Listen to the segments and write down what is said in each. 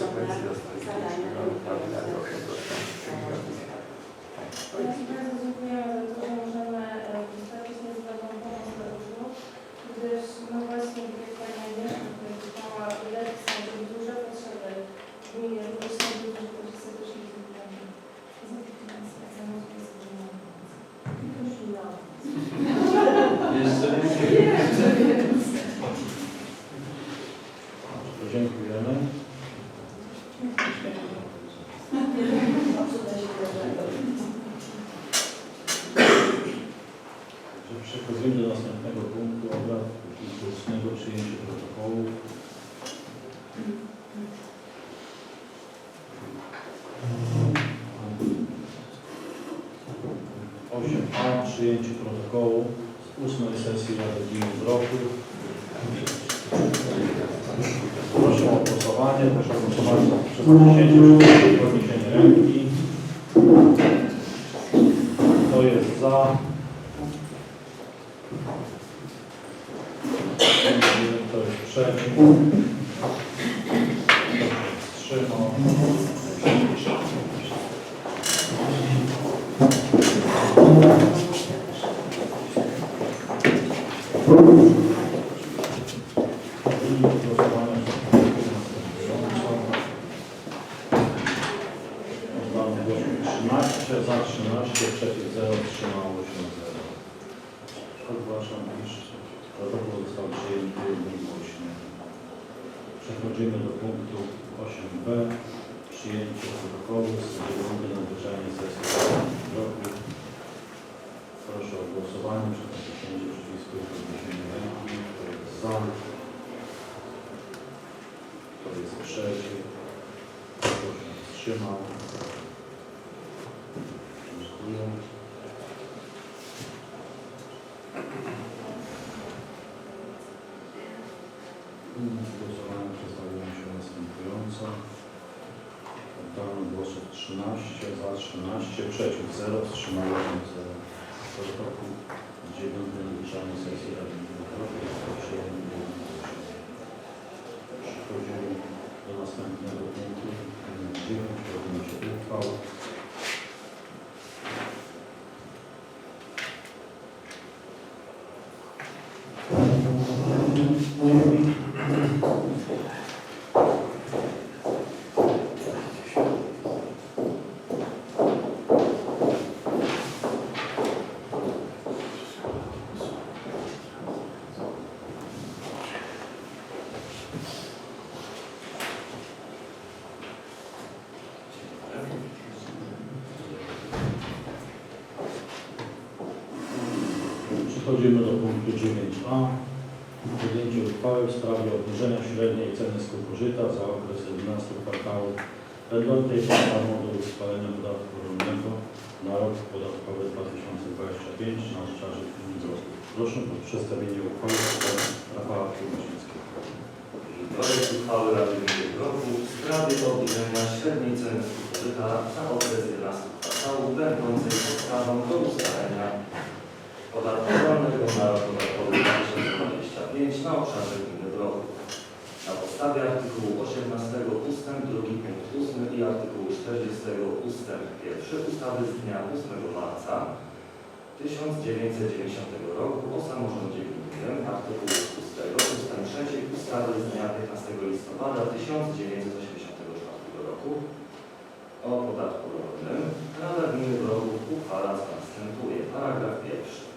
konsekwencji nastąpi prawie na 8%. Bardzo dziękujemy za to, że możemy dostarczyć niezbędną pomoc dla gdyż no właśnie, jak Pani Agnieszka powiedziała, leki są to duże potrzeby gminy, również są duże Jeszcze Dziękujemy. Przechodzimy do następnego punktu obrad ustnego przyjęcia protokołu. Osiem A przyjęcie protokołu z ósmej sesji Rady Gminy Broków. Proszę o głosowanie. Proszę o głosowanie przez przyjęcie podniesienie ręki. Kto jest za? Kto jest przeciw? Kto się wstrzymał? I głosowanie następująco. Oddano głos 13, za 13, przeciw 0, wstrzymało się 0. Ogłaszam, iż protokół został przyjęty jednogłośnie. Przechodzimy do punktu 8b. Przyjęcie protokołu z 9 nadzwyczajnej sesji roku. Proszę o głosowanie przy naciśnięciu przycisku i podniesieniu ręki. Za? Kto jest przeciw? Kto się wstrzymał? Dziękuję. Inne głosowania przedstawiają się następująco. Oddano głosów 13, za 13, przeciw 0, wstrzymało się 0. Protokół 9 naliczalnej sesji Rady Gminy jednogłośnie. Przechodzimy do następnego punktu, numer 9, odnośnie uchwał. Przechodzimy do punktu 9a. Podjęcie uchwały w sprawie obniżenia średniej ceny skupu żyta za okres 11 kwartałów będącej podstawą do ustalenia podatku rolnego na rok podatkowy 2025 na obszarze gminy Wrocław. Proszę o przedstawienie uchwały pana Rafała Kierownickiego. Projekt uchwały Rady Gminy Roku w sprawie obniżenia średniej ceny skupu żyta za okres 11 kwartałów będącej podstawą do ustalenia podatku rolnego na podatkowy 2025 na obszarze gminy Broków. Na podstawie artykułu 18 ustęp 2 punkt 8 i artykułu 40 ustęp 1 ustawy z dnia 8 marca 1990 roku o samorządzie gminnym, artykułu 6 ustęp 3 ustawy z dnia 15 listopada 1984 roku o podatku rolnym Rada Gminy Broków uchwala następuje. Paragraf pierwszy.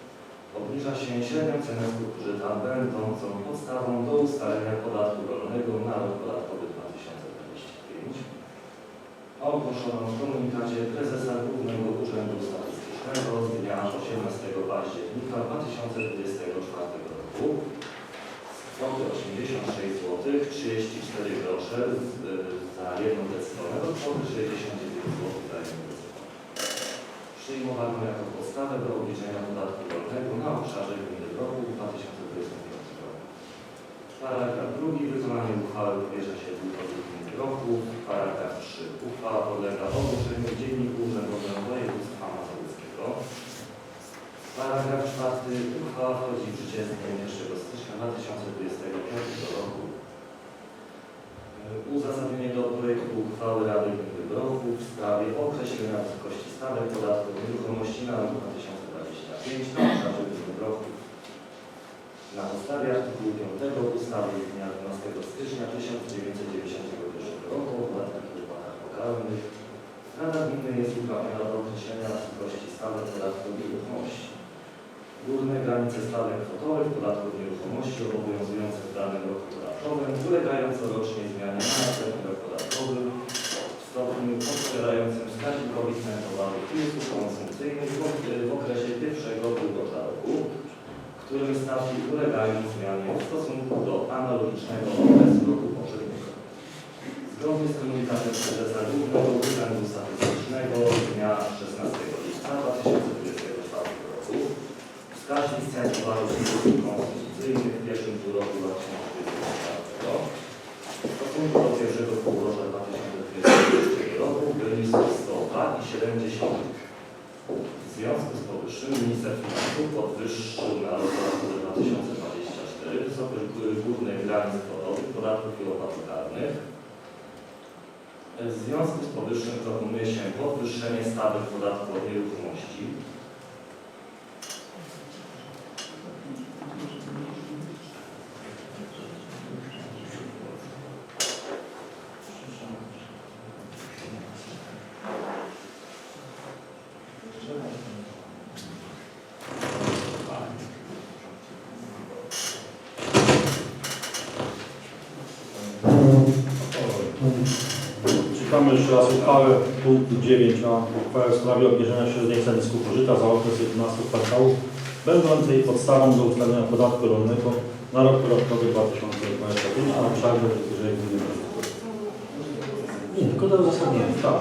Obniża się średnią cenę skupu żyta będącą podstawą do ustalenia podatku rolnego na rok podatkowy 2025. Ogłoszono w komunikacie prezesa Głównego Urzędu Statystycznego z dnia 18 października 2024 roku kwoty 86 zł 34 grosze z- za jedną decybelę do kwoty 69 zł za jedną. Przyjmowano jako podstawę do obliczenia podatku rolnego na obszarze gminy roku 2025 roku. Paragraf drugi. Wykonanie uchwały powierza się gminy roku. Paragraf 3. Uchwała podlega ogłoszeniu w Dzienniku Urzędowym Województwa Mazowieckiego. Paragraf czwarty. Uchwała wchodzi w życie z dniem 1 stycznia 2025 roku. Uzasadnienie do projektu na rok 2025 na obszarze gminy Brochów. Na podstawie artykułu 5 ustawy z dnia 12 stycznia 1991 roku o podatkach i opłatach lokalnych Rada Gminy jest uprawniona do określenia wysokości stawek podatku od nieruchomości. Górne granice stawek kwotowych podatku od nieruchomości obowiązujące w danym roku podatkowym ulegają corocznie zmianie na następny rok podatkowy w stopniu odpowiadającym wskaźnikowi cen towarów usług konsumpcyjnych w- okresie pierwszego półrocza roku, którym stawki ulegają zmianie w stosunku do analogicznego okresu roku poprzedniego. Zgodnie z komunikatem prezesa Głównego Urzędu Statystycznego z dnia 16 lipca 2024 roku wskaźnik cen towarów i usług konsumpcyjnych w pierwszym półroczu 2024 w stosunku do pierwszego półrocza 2023 roku wyniósł 102,7. W związku powyższym minister finansów podwyższył na rok 2024 wysokość górnej granic kwotowych podatków i opłat karnych. W związku z powyższym proponuje się podwyższenie stawek podatku od nieruchomości Czytamy jeszcze raz uchwałę punktu 9a uchwałę w sprawie obniżenia średniej ceny skupu żyta za okres 11 kwartałów będącej podstawą do ustalenia podatku rolnego na rok podatkowy 2025 na obszarze wyżej gminy. Nie, tylko do uzasadnienia, tak.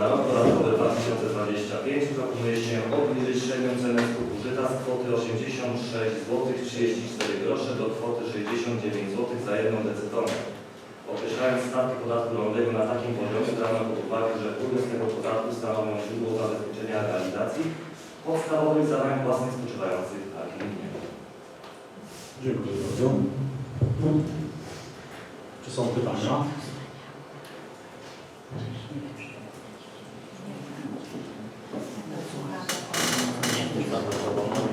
Na rok podatkowy 2025 proponuje się obniżyć średnią cenę skupu żyta z kwoty 86 zł 34 grosze do kwoty 69 zł za jedną decytonę. Określając stawkę podatku rolnego na takim poziomie, brano pod uwagę, że wpływy z tego podatku stanowią źródło zabezpieczenia realizacji podstawowych zadań własnych spoczywających na gminie. Dziękuję bardzo. Czy są pytania?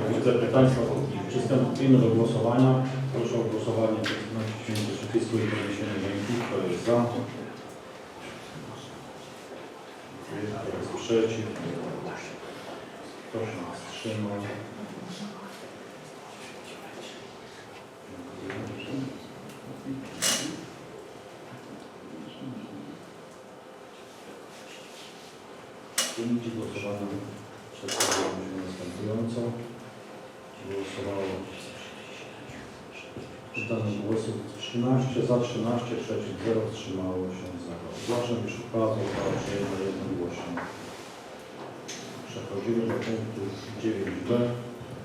Widzę pytań. Przystępujemy do głosowania. Proszę o głosowanie przycisku i podniesienie jest za? Kto jest przeciw? Kto się wstrzymał? Wyniki głosowania przedstawiamy się następująco. Głosowało Oddano głosów 13, za 13, przeciw 0, wstrzymało się 0. Zgłaszam, iż uchwała została przyjęta jednogłośnie. Przechodzimy do punktu 9b.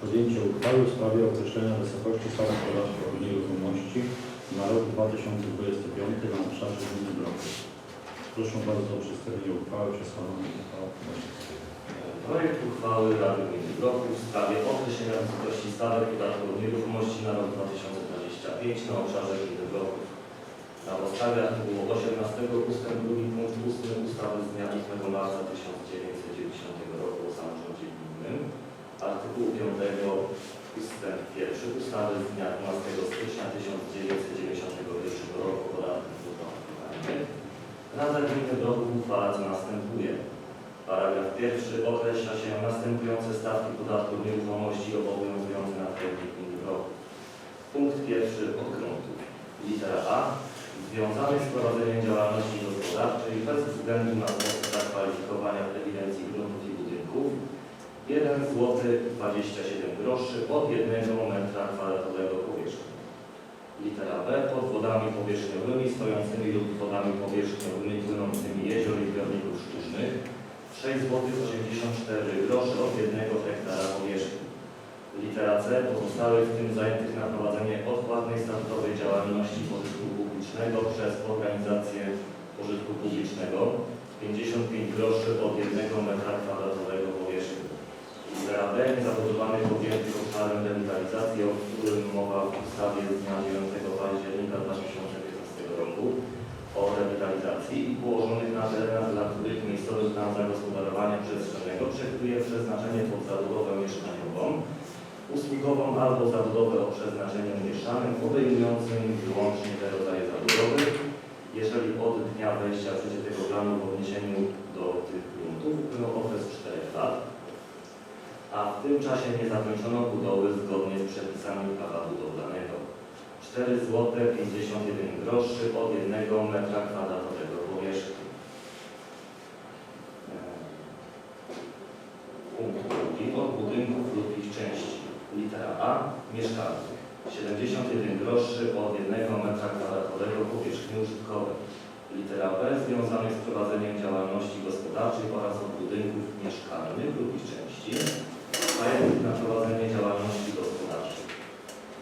Podjęcie uchwały w sprawie określenia wysokości stawek podatku od nieruchomości na rok 2025 na obszarze gminy Broków. Proszę bardzo o przedstawienie uchwały przez Pana Michała. Projekt uchwały Rady Gminy Broków w sprawie określenia wysokości stawek podatku od nieruchomości na rok 2025 na obszarze gminy Broków. Na podstawie artykułu 18 ust. 2 punkt 8 ustawy z dnia 8 marca 1990 roku o samorządzie gminnym, artykułu 5 ust. 1 ustawy z dnia 12 stycznia 1991 roku o podatku dochodowym. Rada Gminy Broków uchwala co następuje. Paragraf pierwszy określa się następujące stawki podatku od nieruchomości obowiązujące na terenie gminy. Punkt pierwszy od gruntów. Litera A. Związane z prowadzeniem działalności gospodarczej bez względu na sposób zakwalifikowania w ewidencji gruntów i budynków 1 zł 27 groszy od 1 metra kwadratowego powierzchni. Litera B. Pod wodami powierzchniowymi stojącymi lub wodami powierzchniowymi płynącymi jezior i zbiorników sztucznych 6 zł 84 groszy od 1 hektara powierzchni. Litera C pozostałych, w tym zajętych na prowadzenie odpłatnej statutowej działalności pożytku publicznego przez organizację pożytku publicznego 55 groszy od 1 metra kwadratowego powierzchni. Litera B niezabudowanych objętych obszarem rewitalizacji, o którym mowa w ustawie z dnia 9 października 2015 roku o rewitalizacji i położonych na terenach, dla których miejscowy plan zagospodarowania przestrzennego przewiduje przeznaczenie pod zabudowę mieszkaniową, usługową albo zabudowę o przeznaczeniu mieszanym, obejmującym wyłącznie te rodzaje zabudowy, jeżeli od dnia wejścia w życie tego planu w odniesieniu do tych gruntów upłynął okres 4 lat, a w tym czasie nie zakończono budowy zgodnie z przepisami prawa budowlanego. 4 zł 51 groszy od 1 metra kwadratowego powierzchni. Punkt drugi. Od budynków lub ich części. Litera A. Mieszkalnych. 71 groszy od 1 metra kwadratowego powierzchni użytkowej. Litera B. Związanych z prowadzeniem działalności gospodarczej oraz od budynków mieszkalnych lub ich części. Mających na prowadzenie działalności gospodarczej.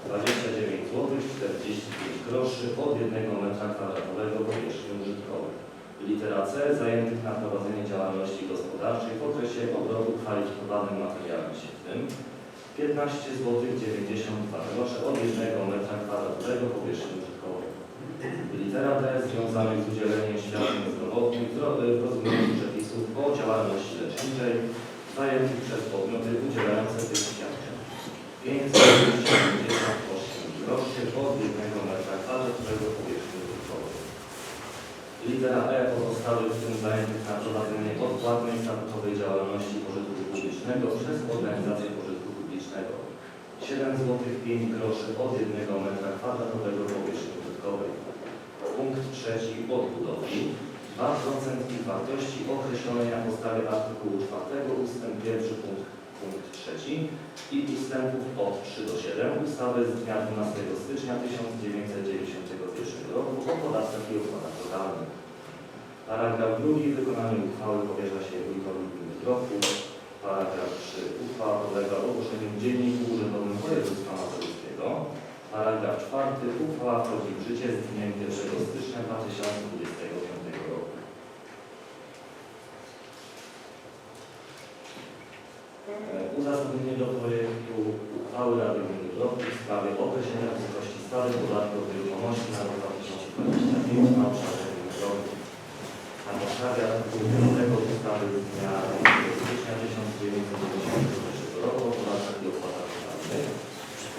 29 zł 45 groszy od 1 metra kwadratowego powierzchni użytkowej. Litera C zajętych na prowadzenie działalności gospodarczej w okresie obrotu kwalifikowanym materiałem siewnym 15 zł 92 grosze od 1 metra kwadratowego powierzchni użytkowej. Litera D związanych z udzieleniem świadczeń zdrowotnych w ro- w rozumieniu przepisów o działalności leczniczej zajętych przez podmioty udzielające tych świadczeń. 578 groszy od 1 metra kwadratowego powierzchni użytkowej. Litera E pozostałych w tym zajętych na prowadzenie odpłatnej statutowej działalności pożytku publicznego przez organizację. 7 zł 5 groszy od 1 metra kwadratowego powierzchni użytkowej. Punkt trzeci od budowli. 2% ich wartości określonej na podstawie artykułu 4 ustęp 1 punkt, punkt trzeci i ustępów od 3 do 7 ustawy z dnia 12 stycznia 1991 roku o podatkach i opłatach lokalnych. Paragraf drugi. Wykonanie uchwały powierza się wójtowi gminy Grochów. Paragraf 3. Uchwała podlega ogłoszeniu w Dzienniku Urzędowym Województwa Mazowieckiego. Paragraf 4. Uchwała wchodzi w życie z dniem 1 stycznia 2025 roku. E, Uzasadnienie do projektu uchwały Rady Gminy w sprawie określenia wysokości stawek podatku od nieruchomości na 2025 na obszarze gminy Grochów. Na podstawie artykułu 5 ustawy z dnia 1 stycznia 1991 roku o podatkach i opłatach lokalnych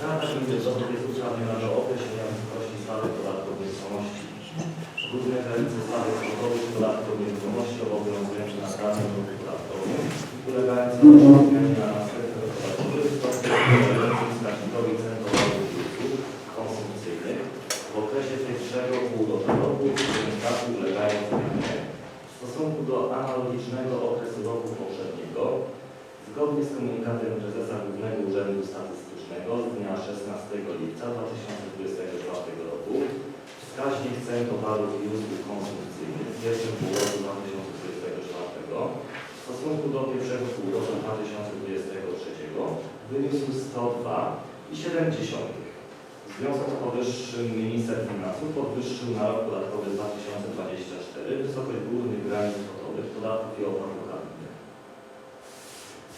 Rada Gminy Grochów jest uprawniona do określenia wysokości stawek podatku od nieruchomości. Główne granice stawek kwotowych podatku od nieruchomości obowiązujące na danym roku podatkowym ulegające zmianie na następnych podatkowych stopniu ulegającym wskaźnikowi cen towarów i usług konsumpcyjnych w okresie pierwszego półrocza roku, w którym stawki ulegają zmianie w stosunku do analogicznego okresu roku poprzedniego, zgodnie z komunikatem Prezesa Głównego Urzędu Statystycznego z dnia 16 lipca 2024 roku, wskaźnik cen towarów i usług konsumpcyjnych w pierwszym półroczu 2024 w stosunku do pierwszego półrocza 2023 wyniósł 102,7. W związku z powyższym minister finansów podwyższył na rok podatkowy 2024 wysokość głównych granic kwotowych podatków i opłat lokalnych.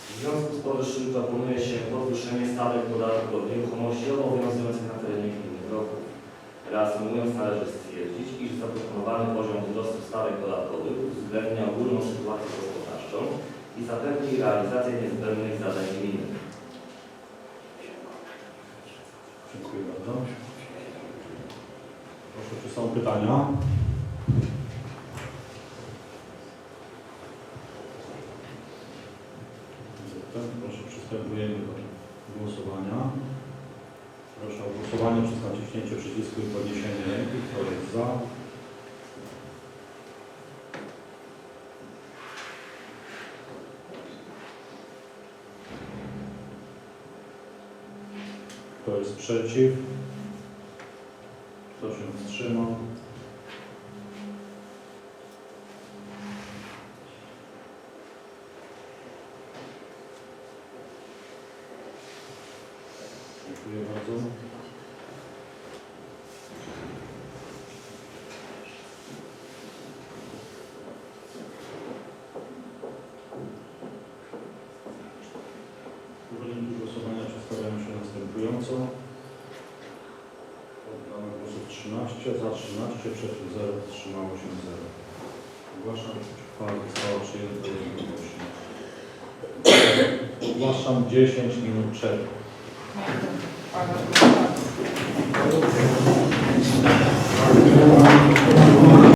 W związku z powyższym proponuje się podwyższenie stawek podatku od nieruchomości obowiązujących na terenie gminy Grochów. Reasumując, należy stwierdzić, iż zaproponowany poziom wzrostu stawek podatkowych uwzględnia ogólną sytuację gospodarczą i zapewni realizację niezbędnych zadań gminy. Dziękuję bardzo. Proszę, czy są pytania? Zatem proszę, przystępujemy do głosowania. Proszę o głosowanie przez naciśnięcie przycisku i podniesienie ręki. Kto jest za? Kto jest przeciw? Kto się wstrzymał? Dziękuję bardzo. Wyniki głosowania przedstawiają się następująco. Oddanych głosów 13, za 13, przeciw 0, wstrzymało się 0. Ogłaszam, uchwała została przyjęta jednogłośnie. Ogłaszam 10 minut przerwy. To pana